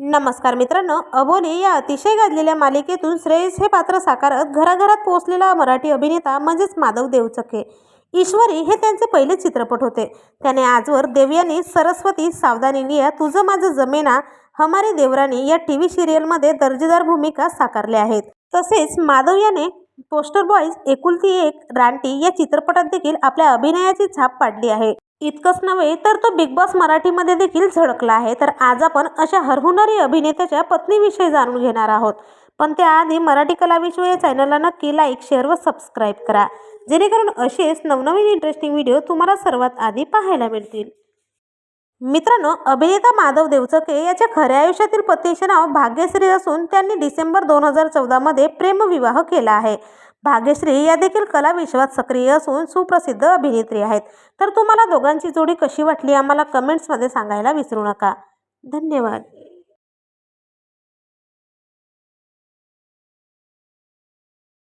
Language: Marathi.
नमस्कार मित्रांनो अबोली या अतिशय गाजलेल्या मालिकेतून श्रेयस हे पात्र साकारत घराघरात पोहोचलेला मराठी अभिनेता म्हणजेच माधव देवचके. ईश्वरी हे त्यांचे पहिले चित्रपट होते. त्याने आजवर देवयानी सरस्वती सावधानी लिया तुझं माझं जमेना हमारी देवरानी या टी व्ही सिरियलमध्ये दर्जेदार भूमिका साकारल्या आहेत. तसेच माधव याने पोस्टर बॉईज एकुलती एक रानटी या चित्रपटात देखील आपल्या अभिनयाची छाप पाडली आहे. इतकंच नव्हे तर तो बिग बॉस मराठीमध्ये देखील झळकला आहे. तर आज आपण अशा हरहुणारी अभिनेत्याच्या पत्नीविषयी जाणून घेणार आहोत. पण त्याआधी मराठी कलाविश्व या चॅनलला नक्की लाईक शेअर व सबस्क्राईब करा. जेणेकरून असेच नवनवीन इंटरेस्टिंग व्हिडिओ तुम्हाला सर्वात आधी पाहायला मिळतील. मित्रांनो अभिनेता माधव देवचके याच्या खऱ्या आयुष्यातील पत्नीचे नाव भाग्यश्री असून त्यांनी डिसेंबर दोन हजार चौदामध्ये प्रेमविवाह केला आहे. भाग्यश्री या देखील कला विश्वात सक्रिय असून सुप्रसिद्ध अभिनेत्री आहेत. तर तुम्हाला दोघांची जोडी कशी वाटली? आम्हाला कमेंट्समध्ये सांगायला विसरू नका. धन्यवाद.